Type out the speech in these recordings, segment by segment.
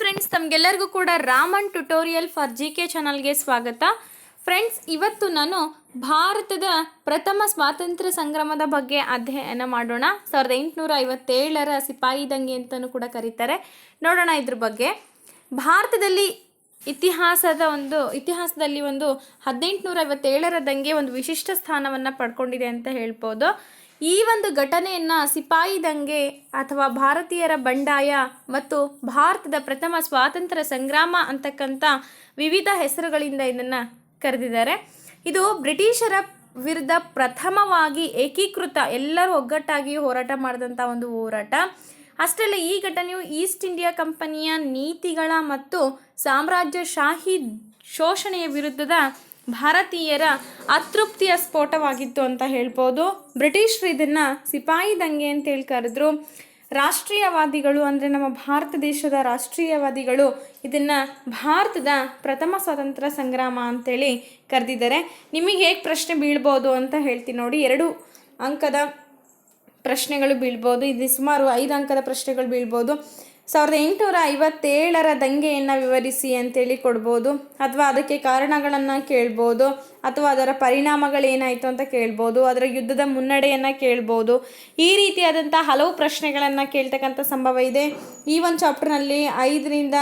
Friends ತಮಗೆಲ್ಲರಿಗೂ ಕೂಡ Raman tutorial for G K ಚಾನಲ್ಗೆ ಸ್ವಾಗತ. ಫ್ರೆಂಡ್ಸ್ ಇವತ್ತು ನಾನು ಭಾರತದ ಪ್ರಥಮ ಸ್ವಾತಂತ್ರ್ಯ ಸಂಗ್ರಾಮದ ಬಗ್ಗೆ ಅಧ್ಯಯನ ಮಾಡೋಣ. ಸಾವಿರದ ಎಂಟುನೂರ ಐವತ್ತೇಳರ ಸಿಪಾಯಿ ದಂಗೆ ಅಂತಲೂ ಕೂಡ ಕರೀತಾರೆ. ನೋಡೋಣ ಇದ್ರ ಬಗ್ಗೆ. ಭಾರತದಲ್ಲಿ ಇತಿಹಾಸದ ಒಂದು, ಇತಿಹಾಸದಲ್ಲಿ ಒಂದು ಹದಿನೆಂಟುನೂರ ಐವತ್ತೇಳರ ದಂಗೆ ಒಂದು ವಿಶಿಷ್ಟ ಸ್ಥಾನವನ್ನು ಪಡ್ಕೊಂಡಿದೆ ಅಂತ ಹೇಳ್ಬೋದು. ಈ ಒಂದು ಘಟನೆಯನ್ನು ಸಿಪಾಯಿ ದಂಗೆ ಅಥವಾ ಭಾರತೀಯರ ಬಂಡಾಯ ಮತ್ತು ಭಾರತದ ಪ್ರಥಮ ಸ್ವಾತಂತ್ರ್ಯ ಸಂಗ್ರಾಮ ಅಂತಕ್ಕಂಥ ವಿವಿಧ ಹೆಸರುಗಳಿಂದ ಇದನ್ನು ಕರೆದಿದ್ದಾರೆ. ಇದು ಬ್ರಿಟಿಷರ ವಿರುದ್ಧ ಪ್ರಥಮವಾಗಿ ಏಕೀಕೃತ, ಎಲ್ಲರೂ ಒಗ್ಗಟ್ಟಾಗಿ ಹೋರಾಟ ಮಾಡಿದಂಥ ಒಂದು ಹೋರಾಟ. ಅಷ್ಟೇ ಈ ಘಟನೆಯು ಈಸ್ಟ್ ಇಂಡಿಯಾ ಕಂಪನಿಯ ನೀತಿಗಳ ಮತ್ತು ಸಾಮ್ರಾಜ್ಯಶಾಹಿ ಶೋಷಣೆಯ ವಿರುದ್ಧದ ಭಾರತೀಯರ ಅತೃಪ್ತಿಯ ಸ್ಫೋಟವಾಗಿತ್ತು ಅಂತ ಹೇಳ್ಬೋದು. ಬ್ರಿಟಿಷರು ಇದನ್ನು ಸಿಪಾಯಿ ದಂಗೆ ಅಂತೇಳಿ ಕರೆದ್ರು. ರಾಷ್ಟ್ರೀಯವಾದಿಗಳು ಅಂದರೆ ನಮ್ಮ ಭಾರತ ದೇಶದ ರಾಷ್ಟ್ರೀಯವಾದಿಗಳು ಇದನ್ನು ಭಾರತದ ಪ್ರಥಮ ಸ್ವಾತಂತ್ರ್ಯ ಸಂಗ್ರಾಮ ಅಂತೇಳಿ ಕರೆದಿದ್ದಾರೆ. ನಿಮಗೆ ಹೇಗೆ ಪ್ರಶ್ನೆ ಬೀಳ್ಬೋದು ಅಂತ ಹೇಳ್ತೀನಿ ನೋಡಿ. ಎರಡು ಅಂಕದ ಪ್ರಶ್ನೆಗಳು ಬೀಳ್ಬೋದು. ಇದು ಸುಮಾರು ಐದು ಅಂಕದ ಪ್ರಶ್ನೆಗಳು ಬೀಳ್ಬೋದು. ಸಾವಿರದ ಎಂಟುನೂರ ಐವತ್ತೇಳರ ದಂಗೆಯನ್ನು ವಿವರಿಸಿ ಅಂತೇಳಿ ಕೊಡ್ಬೋದು. ಅಥವಾ ಅದಕ್ಕೆ ಕಾರಣಗಳನ್ನು ಕೇಳ್ಬೋದು. ಅಥವಾ ಅದರ ಪರಿಣಾಮಗಳೇನಾಯಿತು ಅಂತ ಕೇಳ್ಬೋದು. ಅದರ ಯುದ್ಧದ ಮುನ್ನಡೆಯನ್ನು ಕೇಳ್ಬೋದು. ಈ ರೀತಿಯಾದಂಥ ಹಲವು ಪ್ರಶ್ನೆಗಳನ್ನು ಕೇಳ್ತಕ್ಕಂಥ ಸಂಭವ ಇದೆ. ಈ ಒಂದು ಚಾಪ್ಟರ್ನಲ್ಲಿ ಐದರಿಂದ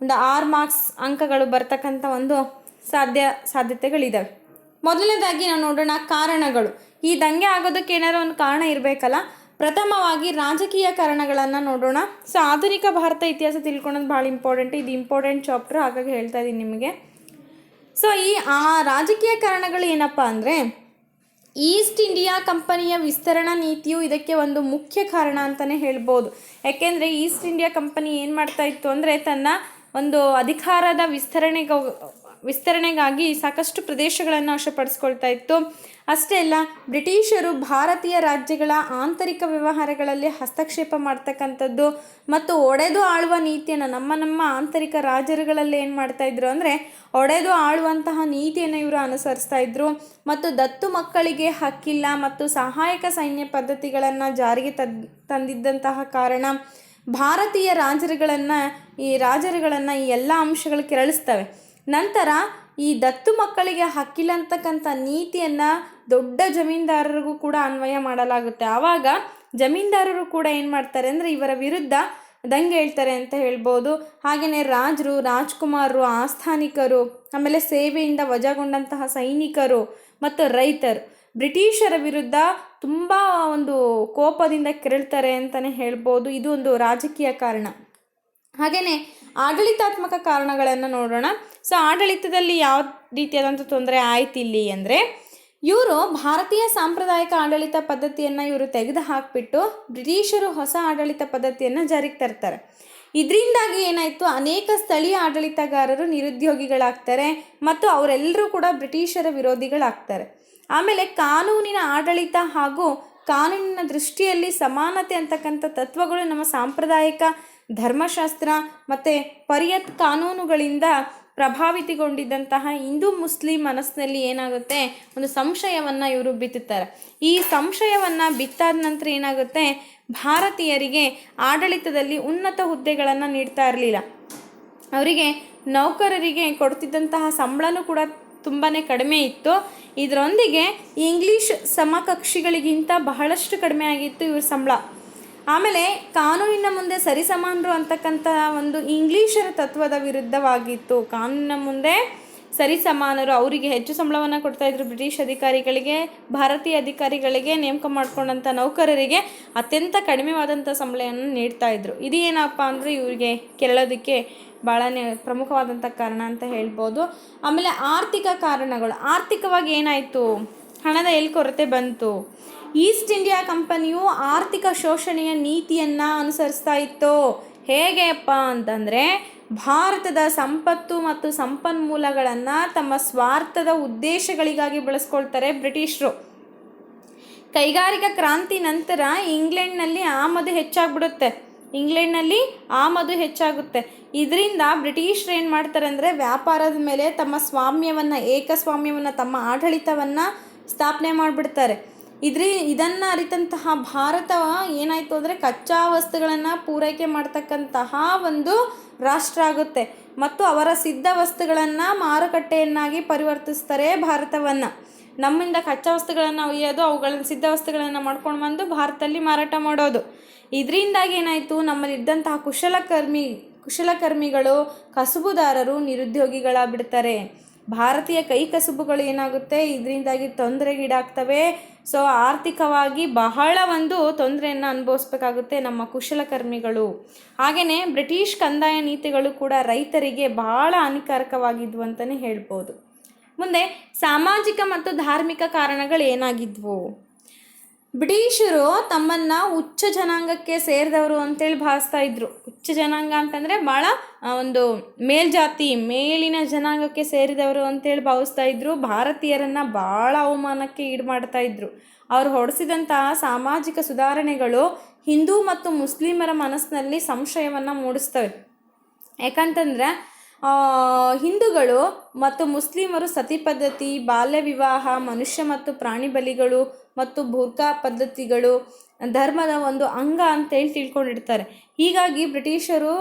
ಒಂದು ಆರು ಮಾರ್ಕ್ಸ್ ಅಂಕಗಳು ಬರ್ತಕ್ಕಂಥ ಒಂದು ಸಾಧ್ಯ ಸಾಧ್ಯತೆಗಳಿದ್ದಾವೆ ಮೊದಲನೇದಾಗಿ ನಾವು ನೋಡೋಣ ಕಾರಣಗಳು. ಈ ದಂಗೆ ಆಗೋದಕ್ಕೆ ಏನಾದ್ರು ಒಂದು ಕಾರಣ ಇರಬೇಕಲ್ಲ? ಪ್ರಥಮವಾಗಿ ರಾಜಕೀಯ ಕಾರಣಗಳನ್ನು ನೋಡೋಣ. ಸೊ ಆಧುನಿಕ ಭಾರತ ಇತಿಹಾಸ ತಿಳ್ಕೊಳೋದು ಭಾಳ ಇಂಪಾರ್ಟೆಂಟ್ ಇದು ಇಂಪಾರ್ಟೆಂಟ್ ಚಾಪ್ಟರ್ ಹಾಗಾಗಿ ಹೇಳ್ತಾ ಇದ್ದೀನಿ ನಿಮಗೆ. ಸೊ ಈ ಆ ರಾಜಕೀಯ ಕಾರಣಗಳು ಏನಪ್ಪ ಅಂದರೆ ಈಸ್ಟ್ ಇಂಡಿಯಾ ಕಂಪನಿಯ ವಿಸ್ತರಣಾ ನೀತಿಯು ಇದಕ್ಕೆ ಒಂದು ಮುಖ್ಯ ಕಾರಣ ಅಂತಲೇ ಹೇಳ್ಬೋದು. ಯಾಕೆಂದರೆ ಈಸ್ಟ್ ಇಂಡಿಯಾ ಕಂಪನಿ ಏನು ಮಾಡ್ತಾ ಇತ್ತು ಅಂದರೆ, ತನ್ನ ಒಂದು ಅಧಿಕಾರದ ವಿಸ್ತರಣೆಗೆ ವಿಸ್ತರಣೆಗಾಗಿ ಸಾಕಷ್ಟು ಪ್ರದೇಶಗಳನ್ನು ವಶಪಡಿಸ್ಕೊಳ್ತಾ ಇತ್ತು. ಅಷ್ಟೇ ಅಲ್ಲ, ಬ್ರಿಟಿಷರು ಭಾರತೀಯ ರಾಜ್ಯಗಳ ಆಂತರಿಕ ವ್ಯವಹಾರಗಳಲ್ಲಿ ಹಸ್ತಕ್ಷೇಪ ಮಾಡ್ತಕ್ಕಂಥದ್ದು ಮತ್ತು ಒಡೆದು ಆಳುವ ನೀತಿಯನ್ನು ನಮ್ಮ ನಮ್ಮ ಆಂತರಿಕ ರಾಜರುಗಳಲ್ಲಿ ಏನು ಮಾಡ್ತಾ ಇದ್ರು ಅಂದರೆ, ಒಡೆದು ಆಳುವಂತಹ ನೀತಿಯನ್ನು ಇವರು ಅನುಸರಿಸ್ತಾ ಇದ್ರು. ಮತ್ತು ದತ್ತು ಮಕ್ಕಳಿಗೆ ಹಕ್ಕಿಲ್ಲ ಮತ್ತು ಸಹಾಯಕ ಸೈನ್ಯ ಪದ್ಧತಿಗಳನ್ನು ಜಾರಿಗೆ ತಂದ್, ತಂದಿದ್ದಂತಹ ಕಾರಣ ಭಾರತೀಯ ರಾಜರುಗಳನ್ನು ಈ ರಾಜರುಗಳನ್ನು ಈ ಎಲ್ಲ ಅಂಶಗಳು ಕೆರಳಿಸ್ತವೆ. ನಂತರ ಈ ದತ್ತು ಮಕ್ಕಳಿಗೆ ಹಕ್ಕಿಲ್ಲಂತಕ್ಕಂಥ ನೀತಿಯನ್ನು ದೊಡ್ಡ ಜಮೀನ್ದಾರರಿಗೂ ಕೂಡ ಅನ್ವಯ ಮಾಡಲಾಗುತ್ತೆ. ಆವಾಗ ಜಮೀನ್ದಾರರು ಕೂಡ ಏನು ಮಾಡ್ತಾರೆ ಅಂದರೆ ಇವರ ವಿರುದ್ಧ ದಂಗೆ ಹೇಳ್ತಾರೆ ಅಂತ ಹೇಳ್ಬೋದು. ಹಾಗೆಯೇ ರಾಜರು, ರಾಜ್ಕುಮಾರರು, ಆಸ್ಥಾನಿಕರು, ಆಮೇಲೆ ಸೇವೆಯಿಂದ ವಜಾಗೊಂಡಂತಹ ಸೈನಿಕರು ಮತ್ತು ರೈತರು ಬ್ರಿಟಿಷರ ವಿರುದ್ಧ ತುಂಬ ಒಂದು ಕೋಪದಿಂದ ಕೆರಳ್ತಾರೆ ಅಂತಲೇ ಹೇಳ್ಬೋದು. ಇದು ಒಂದು ರಾಜಕೀಯ ಕಾರಣ. ಹಾಗೆಯೇ ಆಡಳಿತಾತ್ಮಕ ಕಾರಣಗಳನ್ನು ನೋಡೋಣ. ಸೊ ಆಡಳಿತದಲ್ಲಿ ಯಾವ ರೀತಿಯಾದಂಥ ತೊಂದರೆ ಆಯ್ತು ಇಲ್ಲಿ ಅಂದರೆ, ಇವರು ಭಾರತೀಯ ಸಾಂಪ್ರದಾಯಿಕ ಆಡಳಿತ ಪದ್ಧತಿಯನ್ನು ಇವರು ತೆಗೆದು ಹಾಕಿಬಿಟ್ಟು ಬ್ರಿಟಿಷರು ಹೊಸ ಆಡಳಿತ ಪದ್ಧತಿಯನ್ನು ಜಾರಿಗೆ ತರ್ತಾರೆ. ಇದರಿಂದಾಗಿ ಏನಾಯಿತು? ಅನೇಕ ಸ್ಥಳೀಯ ಆಡಳಿತಗಾರರು ನಿರುದ್ಯೋಗಿಗಳಾಗ್ತಾರೆ ಮತ್ತು ಅವರೆಲ್ಲರೂ ಕೂಡ ಬ್ರಿಟಿಷರ ವಿರೋಧಿಗಳಾಗ್ತಾರೆ. ಆಮೇಲೆ ಕಾನೂನಿನ ಆಡಳಿತ ಹಾಗೂ ಕಾನೂನಿನ ದೃಷ್ಟಿಯಲ್ಲಿ ಸಮಾನತೆ ಅಂತಕ್ಕಂಥ ತತ್ವಗಳು ನಮ್ಮ ಸಾಂಪ್ರದಾಯಿಕ ಧರ್ಮಶಾಸ್ತ್ರ ಮತ್ತು ಪರಿಯತ್ ಕಾನೂನುಗಳಿಂದ ಪ್ರಭಾವಿತಗೊಂಡಿದ್ದಂತಹ ಹಿಂದೂ ಮುಸ್ಲಿಂ ಮನಸ್ಸಿನಲ್ಲಿ ಏನಾಗುತ್ತೆ? ಒಂದು ಸಂಶಯವನ್ನು ಇವರು ಬಿತ್ತುತ್ತಾರೆ. ಈ ಸಂಶಯವನ್ನು ಬಿತ್ತಾದ ನಂತರ ಏನಾಗುತ್ತೆ? ಭಾರತೀಯರಿಗೆ ಆಡಳಿತದಲ್ಲಿ ಉನ್ನತ ಹುದ್ದೆಗಳನ್ನು ನೀಡ್ತಾ ಇರಲಿಲ್ಲ. ಅವರಿಗೆ ನೌಕರರಿಗೆ ಕೊಡ್ತಿದ್ದಂತಹ ಸಂಬಳನೂ ಕೂಡ ತುಂಬಾ ಕಡಿಮೆ ಇತ್ತು. ಇದರೊಂದಿಗೆ ಇಂಗ್ಲೀಷ್ ಸಮಕಕ್ಷಿಗಳಿಗಿಂತ ಬಹಳಷ್ಟು ಕಡಿಮೆ ಆಗಿತ್ತು ಇವ್ರ ಸಂಬಳ. ಆಮೇಲೆ ಕಾನೂನಿನ ಮುಂದೆ ಸರಿಸಮಾನರು ಅಂತಕ್ಕಂಥ ಒಂದು ಇಂಗ್ಲೀಷರ ತತ್ವದ ವಿರುದ್ಧವಾಗಿತ್ತು. ಕಾನೂನಿನ ಮುಂದೆ ಸರಿಸಮಾನರು ಅವರಿಗೆ ಹೆಚ್ಚು ಸಂಬಳವನ್ನು ಕೊಡ್ತಾಯಿದ್ರು ಬ್ರಿಟಿಷ್ ಅಧಿಕಾರಿಗಳಿಗೆ, ಭಾರತೀಯ ಅಧಿಕಾರಿಗಳಿಗೆ ನೇಮಕ ಮಾಡ್ಕೊಂಡಂಥ ನೌಕರರಿಗೆ ಅತ್ಯಂತ ಕಡಿಮೆವಾದಂಥ ಸಂಬಳವನ್ನು ನೀಡ್ತಾ ಇದ್ರು. ಇದು ಏನಪ್ಪ ಅಂದರೆ ಇವರಿಗೆ ಕೆರಳೋದಕ್ಕೆ ಭಾಳನೇ ಪ್ರಮುಖವಾದಂಥ ಕಾರಣ ಅಂತ ಹೇಳ್ಬೋದು. ಆಮೇಲೆ ಆರ್ಥಿಕ ಕಾರಣಗಳು. ಆರ್ಥಿಕವಾಗಿ ಏನಾಯಿತು? ಹಣದ ಎಲ್ಲಿ ಕೊರತೆ ಬಂತು. ಈಸ್ಟ್ ಇಂಡಿಯಾ ಕಂಪನಿಯು ಆರ್ಥಿಕ ಶೋಷಣೆಯ ನೀತಿಯನ್ನು ಅನುಸರಿಸ್ತಾ ಇತ್ತು. ಹೇಗೆಪ್ಪ ಅಂತಂದರೆ, ಭಾರತದ ಸಂಪತ್ತು ಮತ್ತು ಸಂಪನ್ಮೂಲಗಳನ್ನು ತಮ್ಮ ಸ್ವಾರ್ಥದ ಉದ್ದೇಶಗಳಿಗಾಗಿ ಬಳಸ್ಕೊಳ್ತಾರೆ ಬ್ರಿಟಿಷರು. ಕೈಗಾರಿಕಾ ಕ್ರಾಂತಿ ನಂತರ ಇಂಗ್ಲೆಂಡ್ನಲ್ಲಿ ಆಮದು ಹೆಚ್ಚಾಗ್ಬಿಡುತ್ತೆ. ಇಂಗ್ಲೆಂಡ್ನಲ್ಲಿ ಆಮದು ಹೆಚ್ಚಾಗುತ್ತೆ. ಇದರಿಂದ ಬ್ರಿಟಿಷರು ಏನು ಮಾಡ್ತಾರೆ ಅಂದರೆ, ವ್ಯಾಪಾರದ ಮೇಲೆ ತಮ್ಮ ಸ್ವಾಮ್ಯವನ್ನು, ಏಕಸ್ವಾಮ್ಯವನ್ನು, ತಮ್ಮ ಆಡಳಿತವನ್ನು ಸ್ಥಾಪನೆ ಮಾಡಿಬಿಡ್ತಾರೆ. ಇದ್ರಿ ಇದನ್ನು ಅರಿತಂತಹ ಭಾರತ ಏನಾಯಿತು ಅಂದರೆ ಕಚ್ಚಾ ವಸ್ತುಗಳನ್ನು ಪೂರೈಕೆ ಮಾಡ್ತಕ್ಕಂತಹ ಒಂದು ರಾಷ್ಟ್ರ ಆಗುತ್ತೆ. ಮತ್ತು ಅವರ ಸಿದ್ಧ ವಸ್ತುಗಳನ್ನು ಮಾರುಕಟ್ಟೆಯನ್ನಾಗಿ ಪರಿವರ್ತಿಸ್ತಾರೆ ಭಾರತವನ್ನು. ನಮ್ಮಿಂದ ಕಚ್ಚಾ ವಸ್ತುಗಳನ್ನು ಒಯ್ಯೋದು, ಅವುಗಳನ್ನು ಸಿದ್ಧ ವಸ್ತುಗಳನ್ನು ಮಾಡ್ಕೊಂಡು ಬಂದು ಭಾರತದಲ್ಲಿ ಮಾರಾಟ ಮಾಡೋದು. ಇದರಿಂದಾಗಿ ಏನಾಯಿತು? ನಮ್ಮಲ್ಲಿದ್ದಂತಹ ಕುಶಲಕರ್ಮಿ, ಕುಶಲಕರ್ಮಿಗಳು, ಕಸುಬುದಾರರು, ನಿರುದ್ಯೋಗಿಗಳಾಗ್ಬಿಡ್ತಾರೆ. ಭಾರತೀಯ ಕೈಕಸುಬುಗಳು ಏನಾಗುತ್ತೆ? ಇದರಿಂದಾಗಿ ತೊಂದರೆಗೀಡಾಗ್ತವೆ ಸೊ ಆರ್ಥಿಕವಾಗಿ ಬಹಳ ಒಂದು ತೊಂದರೆಯನ್ನು ಅನುಭವಿಸ್ಬೇಕಾಗುತ್ತೆ ನಮ್ಮ ಕುಶಲಕರ್ಮಿಗಳು ಹಾಗೆಯೇ ಬ್ರಿಟಿಷ್ ಕಂದಾಯ ನೀತಿಗಳು ಕೂಡ ರೈತರಿಗೆ ಬಹಳ ಹಾನಿಕಾರಕವಾಗಿದ್ವು ಅಂತಲೇ ಹೇಳ್ಬೋದು. ಮುಂದೆ ಸಾಮಾಜಿಕ ಮತ್ತು ಧಾರ್ಮಿಕ ಕಾರಣಗಳು ಏನಾಗಿದ್ವು ಬ್ರಿಟಿಷರು ತಮ್ಮನ್ನು ಉಚ್ಚ ಜನಾಂಗಕ್ಕೆ ಸೇರಿದವರು ಅಂತೇಳಿ ಭಾವಿಸ್ತಾ ಇದ್ರು. ಉಚ್ಚ ಜನಾಂಗ ಅಂತಂದರೆ ಭಾಳ ಒಂದು ಮೇಲ್ಜಾತಿ, ಮೇಲಿನ ಜನಾಂಗಕ್ಕೆ ಸೇರಿದವರು ಅಂತೇಳಿ ಭಾವಿಸ್ತಾ ಇದ್ರು. ಭಾರತೀಯರನ್ನು ಭಾಳ ಅವಮಾನಕ್ಕೆ ಈಡು ಮಾಡ್ತಾ ಇದ್ರು. ಅವರು ಹೊಡೆಸಿದಂತಹ ಸಾಮಾಜಿಕ ಸುಧಾರಣೆಗಳು ಹಿಂದೂ ಮತ್ತು ಮುಸ್ಲಿಮರ ಮನಸ್ಸಿನಲ್ಲಿ ಸಂಶಯವನ್ನು ಮೂಡಿಸ್ತವೆ. ಯಾಕಂತಂದ್ರೆ ಹಿಂದೂಗಳು ಮತ್ತು ಮುಸ್ಲಿಮರು ಸತಿ ಪದ್ಧತಿ, ಬಾಲ್ಯ ವಿವಾಹ, ಮನುಷ್ಯ ಮತ್ತು ಪ್ರಾಣಿ ಬಲಿಗಳು ಮತ್ತು ಬುರ್ಕಾ ಪದ್ಧತಿಗಳು, ಧರ್ಮದ ಒಂದು ಅಂಗ ಅಂತೇಳಿ ತಿಳ್ಕೊಂಡಿರ್ತಾರೆ. ಹೀಗಾಗಿ ಬ್ರಿಟಿಷರು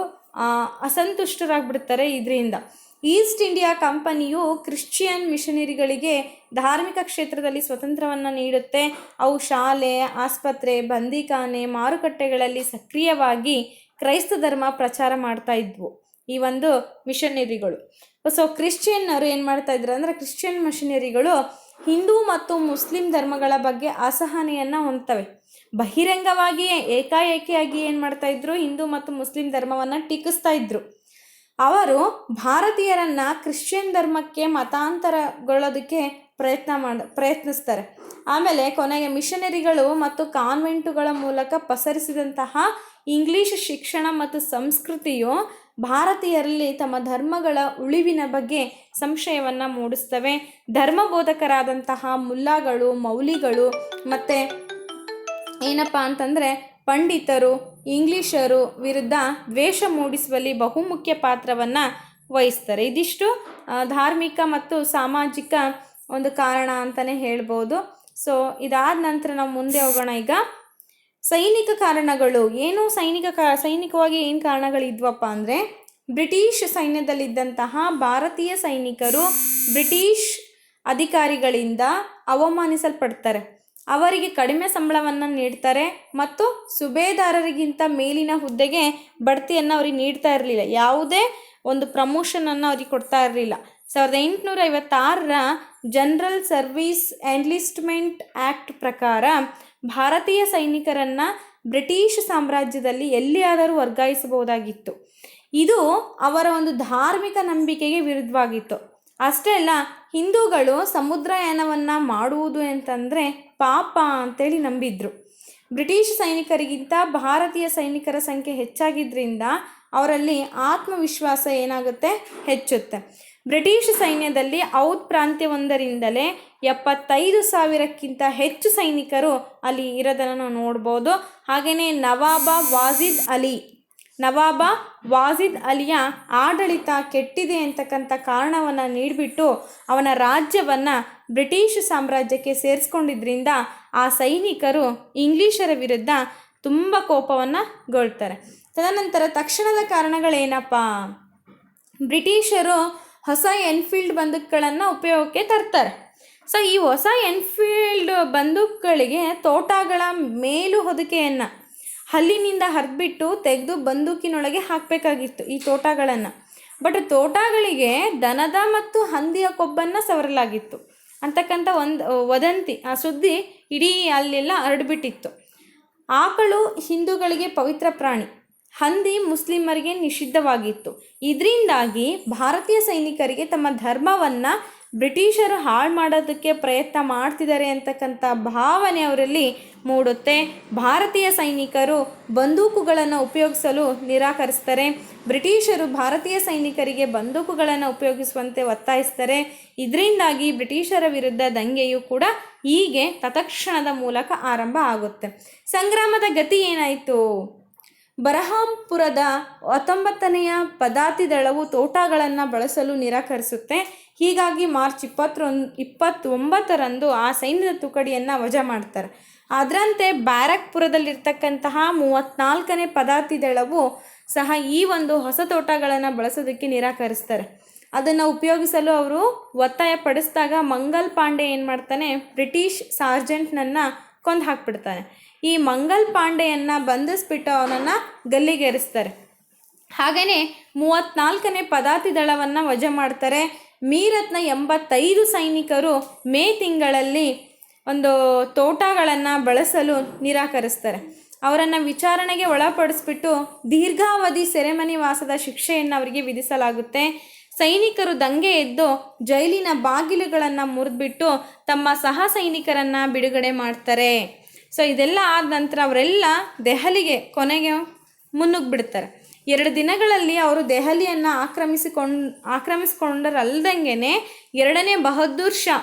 ಅಸಂತುಷ್ಟರಾಗ್ಬಿಡ್ತಾರೆ ಇದರಿಂದ. ಈಸ್ಟ್ ಇಂಡಿಯಾ ಕಂಪನಿಯು ಕ್ರಿಶ್ಚಿಯನ್ ಮಿಷನರಿಗಳಿಗೆ ಧಾರ್ಮಿಕ ಕ್ಷೇತ್ರದಲ್ಲಿ ಸ್ವತಂತ್ರವನ್ನು ನೀಡುತ್ತೆ. ಅವು ಶಾಲೆ, ಆಸ್ಪತ್ರೆ, ಬಂದಿಖಾನೆ, ಮಾರುಕಟ್ಟೆಗಳಲ್ಲಿ ಸಕ್ರಿಯವಾಗಿ ಕ್ರೈಸ್ತ ಧರ್ಮ ಪ್ರಚಾರ ಮಾಡ್ತಾ ಇದ್ವು. ಈ ಒಂದು ಮಿಷನರಿಗಳು. ಸೊ ಕ್ರಿಶ್ಚಿಯನ್ನರು ಏನು ಮಾಡ್ತಾ ಇದ್ರು ಅಂದರೆ ಕ್ರಿಶ್ಚಿಯನ್ ಮಿಷನರಿಗಳು ಹಿಂದೂ ಮತ್ತು ಮುಸ್ಲಿಂ ಧರ್ಮಗಳ ಬಗ್ಗೆ ಅಸಹನೆಯನ್ನು ಹೊಂದ್ತವೆ. ಬಹಿರಂಗವಾಗಿಯೇ ಏಕಾಏಕಿಯಾಗಿ ಏನು ಮಾಡ್ತಾ ಇದ್ರು? ಹಿಂದೂ ಮತ್ತು ಮುಸ್ಲಿಂ ಧರ್ಮವನ್ನು ಟೀಕಿಸ್ತಾ ಇದ್ರು. ಅವರು ಭಾರತೀಯರನ್ನ ಕ್ರಿಶ್ಚಿಯನ್ ಧರ್ಮಕ್ಕೆ ಮತಾಂತರಗೊಳ್ಳೋದಕ್ಕೆ ಪ್ರಯತ್ನ ಮಾಡ, ಪ್ರಯತ್ನಿಸ್ತಾರೆ. ಆಮೇಲೆ ಕೊನೆಗೆ ಮಿಷನರಿಗಳು ಮತ್ತು ಕಾನ್ವೆಂಟುಗಳ ಮೂಲಕ ಪಸರಿಸಿದಂತಹ ಇಂಗ್ಲಿಷ್ ಶಿಕ್ಷಣ ಮತ್ತು ಸಂಸ್ಕೃತಿಯು ಭಾರತೀಯರಲ್ಲಿ ತಮ್ಮ ಧರ್ಮಗಳ ಉಳಿವಿನ ಬಗ್ಗೆ ಸಂಶಯವನ್ನು ಮೂಡಿಸ್ತವೆ. ಧರ್ಮಬೋಧಕರಾದಂತಹ ಮುಲ್ಲಾಗಳು, ಮೌಲಿಗಳು ಮತ್ತು ಏನಪ್ಪ ಅಂತಂದರೆ ಪಂಡಿತರು, ಇಂಗ್ಲಿಷರು ವಿರುದ್ಧ ದ್ವೇಷ ಮೂಡಿಸುವಲ್ಲಿ ಬಹುಮುಖ್ಯ ಪಾತ್ರವನ್ನು ವಹಿಸ್ತಾರೆ. ಇದಿಷ್ಟು ಧಾರ್ಮಿಕ ಮತ್ತು ಸಾಮಾಜಿಕ ಒಂದು ಕಾರಣ ಅಂತಲೇ ಹೇಳ್ಬೋದು. ಸೊ ಇದಾದ ನಂತರ ನಾವು ಮುಂದೆ ಹೋಗೋಣ ಈಗ. ಸೈನಿಕ ಕಾರಣಗಳು. ಏನು ಸೈನಿಕ ಕಾ, ಸೈನಿಕವಾಗಿ ಏನು ಕಾರಣಗಳಿದ್ವಪ್ಪ ಅಂದರೆ, ಬ್ರಿಟಿಷ್ ಸೈನ್ಯದಲ್ಲಿದ್ದಂತಹ ಭಾರತೀಯ ಸೈನಿಕರು ಬ್ರಿಟಿಷ್ ಅಧಿಕಾರಿಗಳಿಂದ ಅವಮಾನಿಸಲ್ಪಡ್ತಾರೆ. ಅವರಿಗೆ ಕಡಿಮೆ ಸಂಬಳವನ್ನು ನೀಡ್ತಾರೆ ಮತ್ತು ಸುಬೇದಾರರಿಗಿಂತ ಮೇಲಿನ ಹುದ್ದೆಗೆ ಬಡ್ತಿಯನ್ನು ಅವರಿಗೆ ನೀಡ್ತಾ ಇರಲಿಲ್ಲ. ಯಾವುದೇ ಒಂದು ಪ್ರಮೋಷನನ್ನು ಅವರಿಗೆ ಕೊಡ್ತಾ ಇರಲಿಲ್ಲ. ಸಾವಿರದ ಎಂಟುನೂರ ಐವತ್ತಾರರ ಜನರಲ್ ಸರ್ವೀಸ್ ಎನ್ಲಿಸ್ಟ್ಮೆಂಟ್ ಆ್ಯಕ್ಟ್ ಪ್ರಕಾರ ಭಾರತೀಯ ಸೈನಿಕರನ್ನು ಬ್ರಿಟಿಷ್ ಸಾಮ್ರಾಜ್ಯದಲ್ಲಿ ಎಲ್ಲಿಯಾದರೂ ವರ್ಗಾಯಿಸಬಹುದಾಗಿತ್ತು. ಇದು ಅವರ ಒಂದು ಧಾರ್ಮಿಕ ನಂಬಿಕೆಗೆ ವಿರುದ್ಧವಾಗಿತ್ತು. ಅಷ್ಟೇ ಅಲ್ಲ, ಹಿಂದೂಗಳು ಸಮುದ್ರಯಾನವನ್ನು ಮಾಡುವುದು ಅಂತಂದರೆ ಪಾಪ ಅಂತೇಳಿ ನಂಬಿದ್ರು. ಬ್ರಿಟಿಷ್ ಸೈನಿಕರಿಗಿಂತ ಭಾರತೀಯ ಸೈನಿಕರ ಸಂಖ್ಯೆ ಹೆಚ್ಚಾಗಿದ್ದರಿಂದ ಅವರಲ್ಲಿ ಆತ್ಮವಿಶ್ವಾಸ ಏನಾಗುತ್ತೆ? ಹೆಚ್ಚುತ್ತೆ. ಬ್ರಿಟಿಷ್ ಸೈನ್ಯದಲ್ಲಿ ಔದ್ ಪ್ರಾಂತ್ಯವೊಂದರಿಂದಲೇ ಎಪ್ಪತ್ತೈದು ಸಾವಿರಕ್ಕಿಂತ ಹೆಚ್ಚು ಸೈನಿಕರು ಅಲ್ಲಿ ಇರೋದನ್ನು ನಾವು ನೋಡ್ಬೋದು. ಹಾಗೆಯೇ ನವಾಬ ವಾಜಿದ್ ಅಲಿ. ನವಾಬ ವಾಜಿದ್ ಅಲಿಯ ಆಡಳಿತ ಕೆಟ್ಟಿದೆ ಅಂತಕ್ಕಂಥ ಕಾರಣವನ್ನು ನೀಡಿಬಿಟ್ಟು ಅವನ ರಾಜ್ಯವನ್ನು ಬ್ರಿಟಿಷ್ ಸಾಮ್ರಾಜ್ಯಕ್ಕೆ ಸೇರಿಸ್ಕೊಂಡಿದ್ರಿಂದ ಆ ಸೈನಿಕರು ಇಂಗ್ಲೀಷರ ವಿರುದ್ಧ ತುಂಬ ಕೋಪವನ್ನು ಗೊಳ್ತಾರೆ. ತದನಂತರ ತಕ್ಷಣದ ಕಾರಣಗಳೇನಪ್ಪ? ಬ್ರಿಟಿಷರು ಹೊಸ ಎನ್ಫೀಲ್ಡ್ ಬಂದೂಕುಗಳನ್ನು ಉಪಯೋಗಕ್ಕೆ ತರ್ತಾರೆ. ಸೊ ಈ ಹೊಸ ಎನ್ಫೀಲ್ಡ್ ಬಂದೂಕುಗಳಿಗೆ ತೋಟಗಳ ಮೇಲು ಹೊದಿಕೆಯನ್ನು ಹಲ್ಲಿನಿಂದ ಹರಿದ್ಬಿಟ್ಟು ತೆಗೆದು ಬಂದೂಕಿನೊಳಗೆ ಹಾಕಬೇಕಾಗಿತ್ತು ಈ ತೋಟಗಳನ್ನು. ಬಟ್ ತೋಟಗಳಿಗೆ ದನದ ಮತ್ತು ಹಂದಿಯ ಕೊಬ್ಬನ್ನು ಸವರಲಾಗಿತ್ತು. ಅಂತಕ್ಕಂಥ ಒಂದು ವದಂತಿ, ಆ ಸುದ್ದಿ ಇಡೀ ಅಲ್ಲೆಲ್ಲ ಹರಡ್ಬಿಟ್ಟಿತ್ತು. ಆಕಳು ಹಿಂದೂಗಳಿಗೆ ಪವಿತ್ರ ಪ್ರಾಣಿ. ಹಂದಿ ಮುಸ್ಲಿಮರಿಗೆ ನಿಷಿದ್ಧವಾಗಿತ್ತು. ಇದರಿಂದಾಗಿ ಭಾರತೀಯ ಸೈನಿಕರಿಗೆ ತಮ್ಮ ಧರ್ಮವನ್ನು ಬ್ರಿಟಿಷರು ಹಾಳು ಮಾಡೋದಕ್ಕೆ ಪ್ರಯತ್ನ ಮಾಡ್ತಿದ್ದಾರೆ ಅಂತಕ್ಕಂಥ ಭಾವನೆ ಅವರಲ್ಲಿ ಮೂಡುತ್ತೆ. ಭಾರತೀಯ ಸೈನಿಕರು ಬಂದೂಕುಗಳನ್ನು ಉಪಯೋಗಿಸಲು ನಿರಾಕರಿಸ್ತಾರೆ. ಬ್ರಿಟಿಷರು ಭಾರತೀಯ ಸೈನಿಕರಿಗೆ ಬಂದೂಕುಗಳನ್ನು ಉಪಯೋಗಿಸುವಂತೆ ಒತ್ತಾಯಿಸ್ತಾರೆ. ಇದರಿಂದಾಗಿ ಬ್ರಿಟಿಷರ ವಿರುದ್ಧ ದಂಗೆಯು ಕೂಡ ಹೀಗೆ ತತ್ಕ್ಷಣದ ಮೂಲಕ ಆರಂಭ ಆಗುತ್ತೆ. ಸಂಗ್ರಾಮದ ಗತಿ ಏನಾಯಿತು? ಬರಹಾಂಪುರದ ಹತ್ತೊಂಬತ್ತನೆಯ ಪದಾತಿ ದಳವು ತೋಟಗಳನ್ನು ಬಳಸಲು ನಿರಾಕರಿಸುತ್ತೆ. ಹೀಗಾಗಿ ಮಾರ್ಚ್ ಇಪ್ಪತ್ತೊಂದು, ಇಪ್ಪತ್ತೊಂಬತ್ತರಂದು ಆ ಸೈನ್ಯದ ತುಕಡಿಯನ್ನು ವಜಾ ಮಾಡ್ತಾರೆ. ಅದರಂತೆ ಬ್ಯಾರಕ್ಪುರದಲ್ಲಿರ್ತಕ್ಕಂತಹ ಮೂವತ್ತ್ನಾಲ್ಕನೇ ಪದಾತಿ ದಳವು ಸಹ ಈ ಒಂದು ಹೊಸ ತೋಟಗಳನ್ನು ಬಳಸೋದಕ್ಕೆ ನಿರಾಕರಿಸ್ತಾರೆ. ಅದನ್ನು ಉಪಯೋಗಿಸಲು ಅವರು ಒತ್ತಾಯ ಪಡಿಸಿದಾಗ ಮಂಗಲ್ ಪಾಂಡೆ ಏನು ಮಾಡ್ತಾನೆ ಬ್ರಿಟಿಷ್ ಸಾರ್ಜೆಂಟ್ನನ್ನು ಕೊಂದು ಹಾಕ್ಬಿಡ್ತಾನೆ ಈ ಮಂಗಲ್ ಪಾಂಡೆಯನ್ನು ಬಂಧಿಸ್ಬಿಟ್ಟು ಅವನನ್ನು ಗಲ್ಲಿಗೇರಿಸ್ತಾರೆ. ಹಾಗೆಯೇ ಮೂವತ್ತ್ನಾಲ್ಕನೇ ಪದಾತಿ ದಳವನ್ನು ವಜಾ ಮಾಡ್ತಾರೆ. ಮೀರತ್ನ ಎಂಬತ್ತೈದು ಸೈನಿಕರು ಮೇ ತಿಂಗಳಲ್ಲಿ ಒಂದು ತೋಟಗಳನ್ನು ಬಳಸಲು ನಿರಾಕರಿಸ್ತಾರೆ. ಅವರನ್ನು ವಿಚಾರಣೆಗೆ ಒಳಪಡಿಸ್ಬಿಟ್ಟು ದೀರ್ಘಾವಧಿ ಸೆರೆಮನಿ ವಾಸದ ಶಿಕ್ಷೆಯನ್ನು ಅವರಿಗೆ ವಿಧಿಸಲಾಗುತ್ತೆ. ಸೈನಿಕರು ದಂಗೆ ಎದ್ದು ಜೈಲಿನ ಬಾಗಿಲುಗಳನ್ನು ಮುರಿದ್ಬಿಟ್ಟು ತಮ್ಮ ಸಹ ಸೈನಿಕರನ್ನು ಬಿಡುಗಡೆ ಮಾಡ್ತಾರೆ. ಸೊ ಇದೆಲ್ಲ ಆದ ನಂತರ ಅವರೆಲ್ಲ ದೆಹಲಿಗೆ ಕೊನೆಗೆ ಮುನ್ನುಗ್ಬಿಡ್ತಾರೆ. ಎರಡು ದಿನಗಳಲ್ಲಿ ಅವರು ದೆಹಲಿಯನ್ನು ಆಕ್ರಮಿಸಿಕೊಂಡು ಆಕ್ರಮಿಸಿಕೊಂಡರಲ್ದಂಗೆ ಎರಡನೇ ಬಹದ್ದೂರ್ ಶಾ,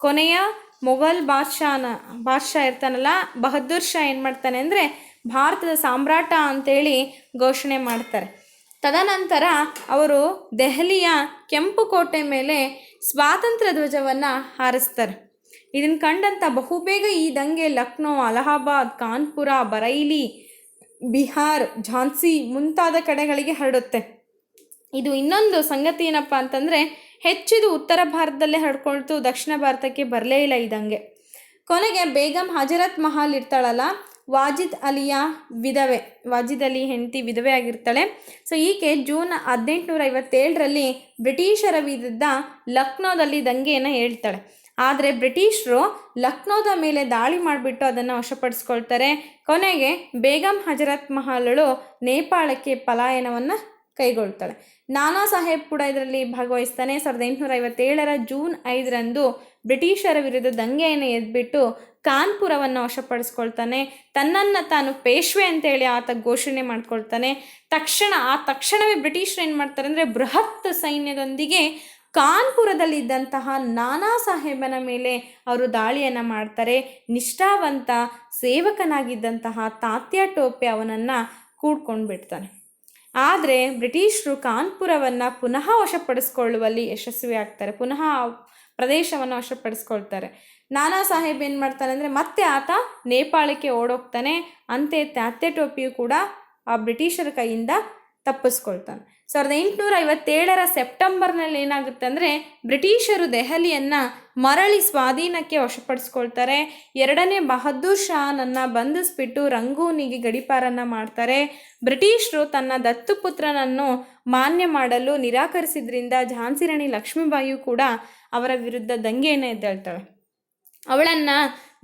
ಕೊನೆಯ ಮೊಘಲ್ ಬಾದ್ಶಾನ, ಬಾದ್ಶಾ ಇರ್ತಾನಲ್ಲ, ಬಹದ್ದೂರ್ ಶಾ ಏನು ಮಾಡ್ತಾನೆ ಅಂದರೆ ಭಾರತದ ಸಾಮ್ರಾಟ ಅಂತೇಳಿ ಘೋಷಣೆ ಮಾಡ್ತಾರೆ. ತದನಂತರ ಅವರು ದೆಹಲಿಯ ಕೆಂಪು ಕೋಟೆ ಮೇಲೆ ಸ್ವಾತಂತ್ರ್ಯ ಧ್ವಜವನ್ನು ಹಾರಿಸ್ತಾರೆ. ಇದನ್ನು ಕಂಡಂಥ ಬಹುಬೇಗ ಈ ದಂಗೆ ಲಕ್ನೋ, ಅಲಹಾಬಾದ್, ಕಾನ್ಪುರ, ಬರೈಲಿ, ಬಿಹಾರ್, ಝಾನ್ಸಿ ಮುಂತಾದ ಕಡೆಗಳಿಗೆ ಹರಡುತ್ತೆ. ಇದು ಇನ್ನೊಂದು ಸಂಗತಿ ಏನಪ್ಪ ಅಂತಂದರೆ ಹೆಚ್ಚಿದು ಉತ್ತರ ಭಾರತದಲ್ಲೇ ಹರಡ್ಕೊಳ್ತು ದಕ್ಷಿಣ ಭಾರತಕ್ಕೆ ಬರಲೇ ಇಲ್ಲ ಇದಂಗೆ ದಂಗೆ. ಕೊನೆಗೆ ಬೇಗಂ ಹಜರತ್ ಮಹಲ್ ಇರ್ತಾಳಲ್ಲ, ವಾಜಿದ್ ಅಲಿಯ ವಿಧವೆ, ವಾಜಿದ್ ಅಲಿ ಹೆಂಡತಿ ವಿಧವೆ ಆಗಿರ್ತಾಳೆ. ಸೊ ಈಕೆ ಜೂನ್ ಹದಿನೆಂಟುನೂರ ಐವತ್ತೇಳರಲ್ಲಿ ಬ್ರಿಟಿಷರ ವಿರುದ್ಧ ಲಕ್ನೋದಲ್ಲಿ ದಂಗೆಯನ್ನು ಹೇಳ್ತಾಳೆ ಆದರೆ ಬ್ರಿಟಿಷರು ಲಕ್ನೋದ ಮೇಲೆ ದಾಳಿ ಮಾಡಿಬಿಟ್ಟು ಅದನ್ನು ವಶಪಡಿಸ್ಕೊಳ್ತಾರೆ. ಕೊನೆಗೆ ಬೇಗಂ ಹಜರತ್ ಮಹಲಳು ನೇಪಾಳಕ್ಕೆ ಪಲಾಯನವನ್ನು ಕೈಗೊಳ್ತಾಳೆ. ನಾನಾ ಸಾಹೇಬ್ ಕೂಡ ಇದರಲ್ಲಿ ಭಾಗವಹಿಸ್ತಾನೆ. ಸಾವಿರದ ಎಂಟುನೂರ ಐವತ್ತೇಳರ ಜೂನ್ ಐದರಂದು ಬ್ರಿಟಿಷರ ವಿರುದ್ಧ ದಂಗೆಯನ್ನು ಎದ್ಬಿಟ್ಟು ಕಾನ್ಪುರವನ್ನು ವಶಪಡಿಸ್ಕೊಳ್ತಾನೆ. ತನ್ನನ್ನು ತಾನು ಪೇಶ್ವೆ ಅಂತೇಳಿ ಆತ ಘೋಷಣೆ ಮಾಡ್ಕೊಳ್ತಾನೆ. ತಕ್ಷಣ ಆ ತಕ್ಷಣವೇ ಬ್ರಿಟಿಷರು ಏನು ಮಾಡ್ತಾರೆ ಅಂದರೆ ಬೃಹತ್ ಸೈನ್ಯದೊಂದಿಗೆ ಕಾನ್ಪುರದಲ್ಲಿದ್ದಂತಹ ನಾನಾ ಸಾಹೇಬನ ಮೇಲೆ ಅವರು ದಾಳಿಯನ್ನು ಮಾಡ್ತಾರೆ. ನಿಷ್ಠಾವಂತ ಸೇವಕನಾಗಿದ್ದಂತಹ ತಾತ್ಯ ಟೋಪೆ ಅವನನ್ನು ಕೂಡ್ಕೊಂಡು ಬಿಡ್ತಾನೆ. ಆದರೆ ಬ್ರಿಟಿಷರು ಕಾನ್ಪುರವನ್ನು ಪುನಃ ವಶಪಡಿಸ್ಕೊಳ್ಳುವಲ್ಲಿ ಯಶಸ್ವಿ ಆಗ್ತಾರೆ. ಪುನಃ ಪ್ರದೇಶವನ್ನು ವಶಪಡಿಸ್ಕೊಳ್ತಾರೆ. ನಾನಾ ಸಾಹೇಬ್ ಏನು ಮಾಡ್ತಾನೆ ಅಂದರೆ ಮತ್ತೆ ಆತ ನೇಪಾಳಕ್ಕೆ ಓಡೋಗ್ತಾನೆ. ಅಂತೆ ತಾತ್ಯ ಟೋಪಿಯು ಕೂಡ ಆ ಬ್ರಿಟಿಷರ ಕೈಯಿಂದ ತಪ್ಪಿಸ್ಕೊಳ್ತಾನೆ. ಸಾವಿರದ ಎಂಟುನೂರ ಐವತ್ತೇಳರ ಸೆಪ್ಟೆಂಬರ್ನಲ್ಲಿ ಏನಾಗುತ್ತೆ ಅಂದರೆ, ಬ್ರಿಟಿಷರು ದೆಹಲಿಯನ್ನು ಮರಳಿ ಸ್ವಾಧೀನಕ್ಕೆ ವಶಪಡಿಸ್ಕೊಳ್ತಾರೆ. ಎರಡನೇ ಬಹದ್ದೂರ್ ಶಾನನ್ನು ಬಂಧಿಸ್ಬಿಟ್ಟು ರಂಗೂನಿಗೆ ಗಡಿಪಾರನ್ನು ಮಾಡ್ತಾರೆ. ಬ್ರಿಟಿಷರು ತನ್ನ ದತ್ತುಪುತ್ರನನ್ನು ಮಾನ್ಯ ಮಾಡಲು ನಿರಾಕರಿಸಿದ್ರಿಂದ ಝಾನ್ಸಿ ರಾಣಿ ಲಕ್ಷ್ಮೀಬಾಯಿಯು ಕೂಡ ಅವರ ವಿರುದ್ಧ ದಂಗೆಯನ್ನು ಎದ್ದೇಳ್ತಾಳೆ ಅವಳನ್ನು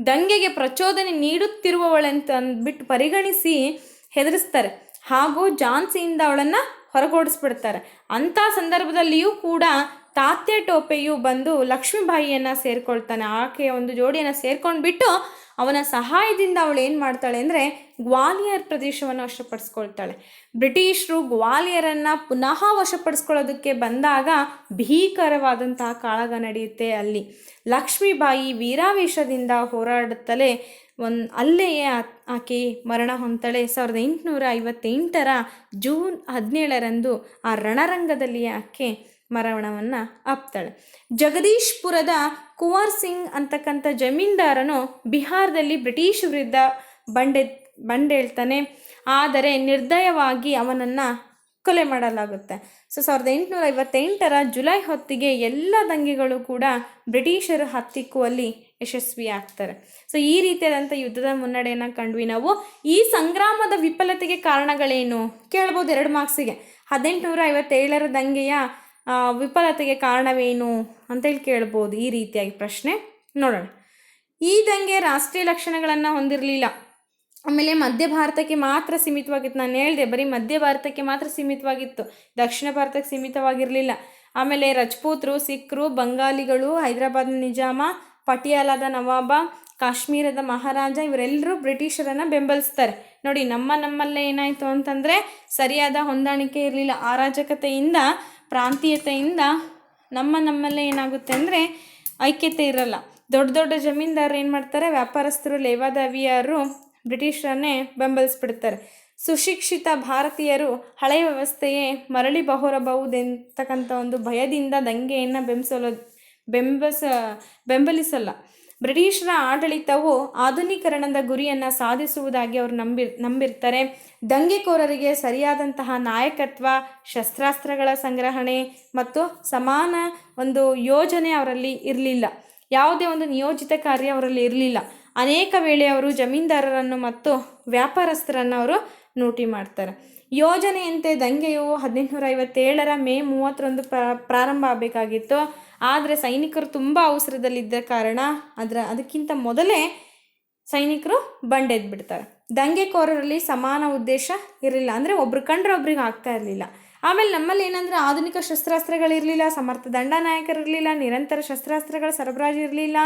ದಂಗೆಗೆ ಪ್ರಚೋದನೆ ನೀಡುತ್ತಿರುವವಳಂತ ಅಂದ್ಬಿಟ್ಟು ಪರಿಗಣಿಸಿ ಹೆದರಿಸ್ತಾರೆ. ಹಾಗೂ ಝಾನ್ಸಿಯಿಂದ ಅವಳನ್ನು ಹೊರಗೋಡಿಸ್ಬಿಡ್ತಾರೆ. ಅಂಥ ಸಂದರ್ಭದಲ್ಲಿಯೂ ಕೂಡ ತಾತ್ಯ ಟೋಪೆಯು ಬಂದು ಲಕ್ಷ್ಮೀಬಾಯಿಯನ್ನು ಸೇರಿಕೊಳ್ತಾನೆ. ಆಕೆಯ ಒಂದು ಜೋಡಿಯನ್ನು ಸೇರ್ಕೊಂಡ್ಬಿಟ್ಟು ಅವನ ಸಹಾಯದಿಂದ ಅವಳು ಏನು ಮಾಡ್ತಾಳೆ ಅಂದರೆ ಗ್ವಾಲಿಯರ್ ಪ್ರದೇಶವನ್ನು ವಶಪಡಿಸ್ಕೊಳ್ತಾಳೆ. ಬ್ರಿಟಿಷರು ಗ್ವಾಲಿಯರನ್ನು ಪುನಃ ವಶಪಡಿಸ್ಕೊಳ್ಳೋದಕ್ಕೆ ಬಂದಾಗ ಭೀಕರವಾದಂತಹ ಕಾಳಗ ನಡೆಯುತ್ತೆ ಅಲ್ಲಿ. ಲಕ್ಷ್ಮೀಬಾಯಿ ವೀರಾವೇಶದಿಂದ ಹೋರಾಡುತ್ತಲೇ ಒಂದು ಅಲ್ಲೆಯೇ ಆಕೆ ಮರಣ ಹೊಂತಾಳೆ ಸಾವಿರದ ಎಂಟುನೂರ ಐವತ್ತೆಂಟರ ಜೂನ್ ಹದಿನೇಳರಂದು ಆ ರಣರಂಗದಲ್ಲಿ ಆಕೆ ಮರಣವನ್ನು ಅಪ್ತಾಳೆ. ಜಗದೀಶ್ಪುರದ ಕುವಾರ್ ಸಿಂಗ್ ಅಂತಕ್ಕಂಥ ಜಮೀನ್ದಾರನು ಬಿಹಾರದಲ್ಲಿ ಬ್ರಿಟಿಷ್ ವಿರುದ್ಧ ಬಂಡೆ ಬಂಡೇಳ್ತಾನೆ. ಆದರೆ ನಿರ್ದಯವಾಗಿ ಅವನನ್ನು ಕೊಲೆ ಮಾಡಲಾಗುತ್ತೆ. ಸೊ, ಸಾವಿರದ ಎಂಟುನೂರ ಐವತ್ತೆಂಟರ ಜುಲೈ ಹೊತ್ತಿಗೆ ಎಲ್ಲ ದಂಗೆಗಳು ಕೂಡ ಬ್ರಿಟಿಷರು ಹತ್ತಿಕ್ಕುವಲ್ಲಿ ಯಶಸ್ವಿ ಆಗ್ತಾರೆ ಸೊ, ಈ ರೀತಿಯಾದಂಥ ಯುದ್ಧದ ಮುನ್ನಡೆಯನ್ನು ಕಂಡ್ವಿ ನಾವು. ಈ ಸಂಗ್ರಾಮದ ವಿಫಲತೆಗೆ ಕಾರಣಗಳೇನು? ಕೇಳ್ಬೋದು ಎರಡು ಮಾರ್ಕ್ಸಿಗೆ ಹದಿನೆಂಟುನೂರ ಐವತ್ತೇಳರ ದಂಗೆಯ ವಿಫಲತೆಗೆ ಕಾರಣವೇನು ಅಂತೇಳಿ ಕೇಳ್ಬೋದು ಈ ರೀತಿಯಾಗಿ ಪ್ರಶ್ನೆ. ನೋಡೋಣ. ಈ ದಂಗೆ ರಾಷ್ಟ್ರೀಯ ಲಕ್ಷಣಗಳನ್ನು ಹೊಂದಿರಲಿಲ್ಲ. ಆಮೇಲೆ ಮಧ್ಯ ಭಾರತಕ್ಕೆ ಮಾತ್ರ ಸೀಮಿತವಾಗಿತ್ತು. ನಾನು ಹೇಳಿದೆ, ಬರೀ ಮಧ್ಯ ಭಾರತಕ್ಕೆ ಮಾತ್ರ ಸೀಮಿತವಾಗಿತ್ತು. ದಕ್ಷಿಣ ಭಾರತಕ್ಕೆ ಸೀಮಿತವಾಗಿರಲಿಲ್ಲ. ಆಮೇಲೆ ರಜಪೂತ್ರು, ಸಿಖ್ರು, ಬಂಗಾಲಿಗಳು ಹೈದರಾಬಾದ್ ನಿಜಾಮ, ಪಟಿಯಾಲಾದ ನವಾಬ, ಕಾಶ್ಮೀರದ ಮಹಾರಾಜ ಇವರೆಲ್ಲರೂ ಬ್ರಿಟಿಷರನ್ನು ಬೆಂಬಲಿಸ್ತಾರೆ. ನೋಡಿ, ನಮ್ಮ ನಮ್ಮಲ್ಲೇ ಏನಾಯಿತು ಅಂತಂದರೆ, ಸರಿಯಾದ ಹೊಂದಾಣಿಕೆ ಇರಲಿಲ್ಲ. ಅರಾಜಕತೆಯಿಂದ, ಪ್ರಾಂತೀಯತೆಯಿಂದ ನಮ್ಮ ನಮ್ಮಲ್ಲೇ ಏನಾಗುತ್ತೆ ಅಂದರೆ, ಐಕ್ಯತೆ ಇರಲ್ಲ. ದೊಡ್ಡ ದೊಡ್ಡ ಜಮೀನ್ದಾರರು ಏನು ಮಾಡ್ತಾರೆ, ವ್ಯಾಪಾರಸ್ಥರು, ಲೇವಾದೇವಿಯರು ಬ್ರಿಟಿಷರನ್ನೇ ಬೆಂಬಲಿಸ್ಬಿಡ್ತಾರೆ. ಸುಶಿಕ್ಷಿತ ಭಾರತೀಯರು ಹಳೆಯ ವ್ಯವಸ್ಥೆಯೇ ಮರಳಿ ಬಹೊರಬಹುದೆಂತಕ್ಕಂಥ ಒಂದು ಭಯದಿಂದ ದಂಗೆಯನ್ನು ಬೆಂಬಸಲು, ಬೆಂಬಸ, ಬೆಂಬಲಿಸಲ್ಲ. ಬ್ರಿಟಿಷರ ಆಡಳಿತವು ಆಧುನೀಕರಣದ ಗುರಿಯನ್ನು ಸಾಧಿಸುವುದಾಗಿ ಅವರು ನಂಬಿ, ನಂಬಿರ್ತಾರೆ. ದಂಗೆಕೋರರಿಗೆ ಸರಿಯಾದಂತಹ ನಾಯಕತ್ವ, ಶಸ್ತ್ರಾಸ್ತ್ರಗಳ ಸಂಗ್ರಹಣೆ ಮತ್ತು ಸಮಾನ ಒಂದು ಯೋಜನೆ ಅವರಲ್ಲಿ ಇರಲಿಲ್ಲ. ಯಾವುದೇ ಒಂದು ನಿಯೋಜಿತ ಕಾರ್ಯ ಅವರಲ್ಲಿ ಇರಲಿಲ್ಲ. ಅನೇಕ ವೇಳೆ ಅವರು ಜಮೀನ್ದಾರರನ್ನು ಮತ್ತು ವ್ಯಾಪಾರಸ್ಥರನ್ನು ಅವರು ನೋಟಿ ಮಾಡ್ತಾರೆ. ಯೋಜನೆಯಂತೆ ದಂಗೆಯು ಹದಿನೆಂಟುನೂರ ಐವತ್ತೇಳರ ಮೇ ಮೂವತ್ತರಂದು ಪ್ರಾರಂಭ ಆಗಬೇಕಾಗಿತ್ತು. ಆದರೆ ಸೈನಿಕರು ತುಂಬ ಅವಸರದಲ್ಲಿದ್ದ ಕಾರಣ ಅದರ, ಅದಕ್ಕಿಂತ ಮೊದಲೇ ಸೈನಿಕರು ಬಂಡೆದ್ದು ಬಿಡ್ತಾರೆ ದಂಗೆಕೋರರಲ್ಲಿ ಸಮಾನ ಉದ್ದೇಶ ಇರಲಿಲ್ಲ. ಅಂದರೆ ಒಬ್ರು ಕಂಡ್ರೆ ಒಬ್ರಿಗೆ ಆಗ್ತಾ ಇರಲಿಲ್ಲ. ಆಮೇಲೆ ನಮ್ಮಲ್ಲಿ ಏನಂದ್ರೆ ಆಧುನಿಕ ಶಸ್ತ್ರಾಸ್ತ್ರಗಳಿರಲಿಲ್ಲ ಸಮರ್ಥ ದಂಡನಾಯಕರಿರಲಿಲ್ಲ ನಿರಂತರ ಶಸ್ತ್ರಾಸ್ತ್ರಗಳ ಸರಬರಾಜು ಇರಲಿಲ್ಲ,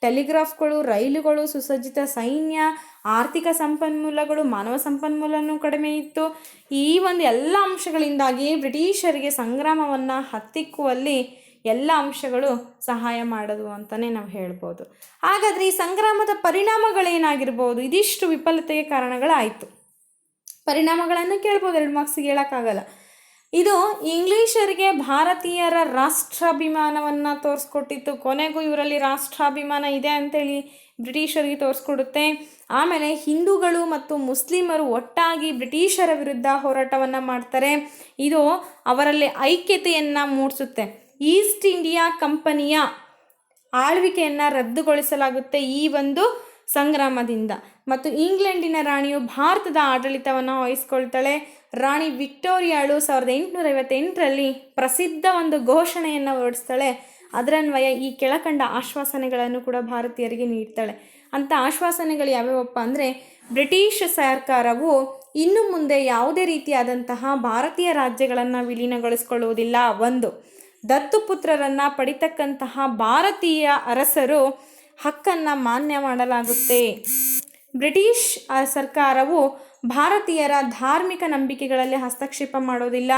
ಟೆಲಿಗ್ರಾಫ್ಗಳು, ರೈಲುಗಳು, ಸುಸಜ್ಜಿತ ಸೈನ್ಯ, ಆರ್ಥಿಕ ಸಂಪನ್ಮೂಲಗಳು, ಮಾನವ ಸಂಪನ್ಮೂಲವೂ ಕಡಿಮೆ ಇತ್ತು. ಈ ಒಂದು ಎಲ್ಲ ಅಂಶಗಳಿಂದಾಗಿ ಬ್ರಿಟಿಷರಿಗೆ ಸಂಗ್ರಾಮವನ್ನು ಹತ್ತಿಕ್ಕುವಲ್ಲಿ ಎಲ್ಲ ಅಂಶಗಳು ಸಹಾಯ ಮಾಡೋದು ಅಂತಲೇ ನಾವು ಹೇಳ್ಬೋದು. ಹಾಗಾದರೆ ಈ ಸಂಗ್ರಾಮದ ಪರಿಣಾಮಗಳೇನಾಗಿರ್ಬೋದು? ಇದಿಷ್ಟು ವಿಫಲತೆಗೆ ಕಾರಣಗಳಾಯಿತು. ಪರಿಣಾಮಗಳನ್ನು ಕೇಳ್ಬೋದು, ಎರಡು ಮಾರ್ಕ್ಸಿಗೆ ಹೇಳೋಕ್ಕಾಗಲ್ಲ. ಇದು ಇಂಗ್ಲಿಷರಿಗೆ ಭಾರತೀಯರ ರಾಷ್ಟ್ರಾಭಿಮಾನವನ್ನು ತೋರಿಸ್ಕೊಟ್ಟಿತ್ತು. ಕೊನೆಗೂ ಇವರಲ್ಲಿ ರಾಷ್ಟ್ರಾಭಿಮಾನ ಇದೆ ಅಂತೇಳಿ ಬ್ರಿಟಿಷರಿಗೆ ತೋರಿಸ್ಕೊಡುತ್ತೆ. ಆಮೇಲೆ ಹಿಂದೂಗಳು ಮತ್ತು ಮುಸ್ಲಿಮರು ಒಟ್ಟಾಗಿ ಬ್ರಿಟಿಷರ ವಿರುದ್ಧ ಹೋರಾಟವನ್ನು ಮಾಡ್ತಾರೆ. ಇದು ಅವರಲ್ಲಿ ಐಕ್ಯತೆಯನ್ನು ಮೂಡಿಸುತ್ತೆ. ಈಸ್ಟ್ ಇಂಡಿಯಾ ಕಂಪನಿಯ ಆಳ್ವಿಕೆಯನ್ನು ರದ್ದುಗೊಳಿಸಲಾಗುತ್ತೆ ಈ ಒಂದು ಸಂಗ್ರಾಮದಿಂದ. ಮತ್ತು ಇಂಗ್ಲೆಂಡಿನ ರಾಣಿಯು ಭಾರತದ ಆಡಳಿತವನ್ನು ವಹಿಸ್ಕೊಳ್ತಾಳೆ. ರಾಣಿ ವಿಕ್ಟೋರಿಯಾಳು ಸಾವಿರದ ಎಂಟುನೂರ ಐವತ್ತೆಂಟರಲ್ಲಿ ಪ್ರಸಿದ್ಧ ಒಂದು ಘೋಷಣೆಯನ್ನು ಹೊರಡಿಸ್ತಾಳೆ. ಅದರನ್ವಯ ಈ ಕೆಳಕಂಡ ಆಶ್ವಾಸನೆಗಳನ್ನು ಕೂಡ ಭಾರತೀಯರಿಗೆ ನೀಡ್ತಾಳೆ. ಅಂಥ ಆಶ್ವಾಸನೆಗಳು ಯಾವ್ಯಾವಪ್ಪ ಅಂದರೆ, ಬ್ರಿಟಿಷ್ ಸರ್ಕಾರವು ಇನ್ನು ಮುಂದೆ ಯಾವುದೇ ರೀತಿಯಾದಂತಹ ಭಾರತೀಯ ರಾಜ್ಯಗಳನ್ನು ವಿಲೀನಗೊಳಿಸಿಕೊಳ್ಳುವುದಿಲ್ಲ. ಒಂದು ದತ್ತುಪುತ್ರರನ್ನು ಪಡಿತಕ್ಕಂತಹ ಭಾರತೀಯ ಅರಸರು ಹಕ್ಕನ್ನು ಮಾನ್ಯ ಮಾಡಲಾಗುತ್ತೆ. ಬ್ರಿಟಿಷ್ ಸರ್ಕಾರವು ಭಾರತೀಯರ ಧಾರ್ಮಿಕ ನಂಬಿಕೆಗಳಲ್ಲಿ ಹಸ್ತಕ್ಷೇಪ ಮಾಡೋದಿಲ್ಲ.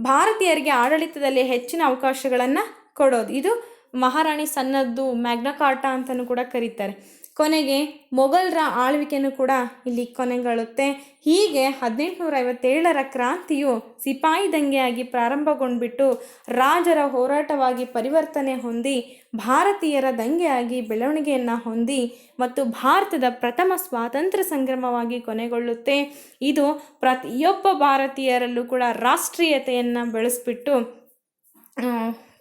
ಭಾರತೀಯರಿಗೆ ಆಡಳಿತದಲ್ಲಿ ಹೆಚ್ಚಿನ ಅವಕಾಶಗಳನ್ನು ಕೊಡೋದು. ಇದು ಮಹಾರಾಣಿ ಸನ್ನದ್ದು ಮ್ಯಾಗ್ನಾ ಕಾರ್ಟಾ ಅಂತಲೂ ಕೂಡ ಕರೀತಾರೆ. ಕೊನೆಗೆ ಮೊಘಲರ ಆಳ್ವಿಕೆನೂ ಕೂಡ ಇಲ್ಲಿ ಕೊನೆಗೊಳ್ಳುತ್ತೆ. ಹೀಗೆ ಹದಿನೆಂಟುನೂರ ಐವತ್ತೇಳರ ಕ್ರಾಂತಿಯು ಸಿಪಾಯಿ ದಂಗೆಯಾಗಿ ಪ್ರಾರಂಭಗೊಂಡ್ಬಿಟ್ಟು ರಾಜರ ಹೋರಾಟವಾಗಿ ಪರಿವರ್ತನೆ ಹೊಂದಿ ಭಾರತೀಯರ ದಂಗೆಯಾಗಿ ಬೆಳವಣಿಗೆಯನ್ನು ಹೊಂದಿ ಮತ್ತು ಭಾರತದ ಪ್ರಥಮ ಸ್ವಾತಂತ್ರ್ಯ ಸಂಗ್ರಾಮವಾಗಿ ಕೊನೆಗೊಳ್ಳುತ್ತೆ. ಇದು ಪ್ರತಿಯೊಬ್ಬ ಭಾರತೀಯರಲ್ಲೂ ಕೂಡ ರಾಷ್ಟ್ರೀಯತೆಯನ್ನು ಬೆಳೆಸ್ಬಿಟ್ಟು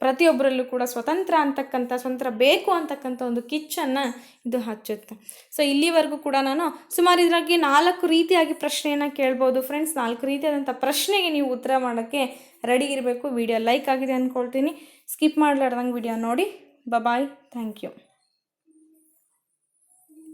ಪ್ರತಿಯೊಬ್ಬರಲ್ಲೂ ಕೂಡ ಸ್ವತಂತ್ರ ಅಂತಕ್ಕಂಥ, ಸ್ವತಂತ್ರ ಬೇಕು ಅಂತಕ್ಕಂಥ ಒಂದು ಕಿಚ್ಚನ್ನು ಇದು ಹಚ್ಚುತ್ತೆ. ಸೊ ಇಲ್ಲಿವರೆಗೂ ಕೂಡ ನಾನು ಸುಮಾರು ಇದರಾಗಿ ನಾಲ್ಕು ರೀತಿಯಾಗಿ ಪ್ರಶ್ನೆಯನ್ನು ಕೇಳ್ಬೋದು. ಫ್ರೆಂಡ್ಸ್ ನಾಲ್ಕು ರೀತಿಯಾದಂಥ ಪ್ರಶ್ನೆಗೆ ನೀವು ಉತ್ತರ ಮಾಡೋಕ್ಕೆ ರೆಡಿ ಇರಬೇಕು. ವಿಡಿಯೋ ಲೈಕ್ ಆಗಿದೆ ಅಂದ್ಕೊಳ್ತೀನಿ ಸ್ಕಿಪ್ ಮಾಡಲಾರ್ದಂಗೆ ವಿಡಿಯೋ ನೋಡಿ. Bye thank you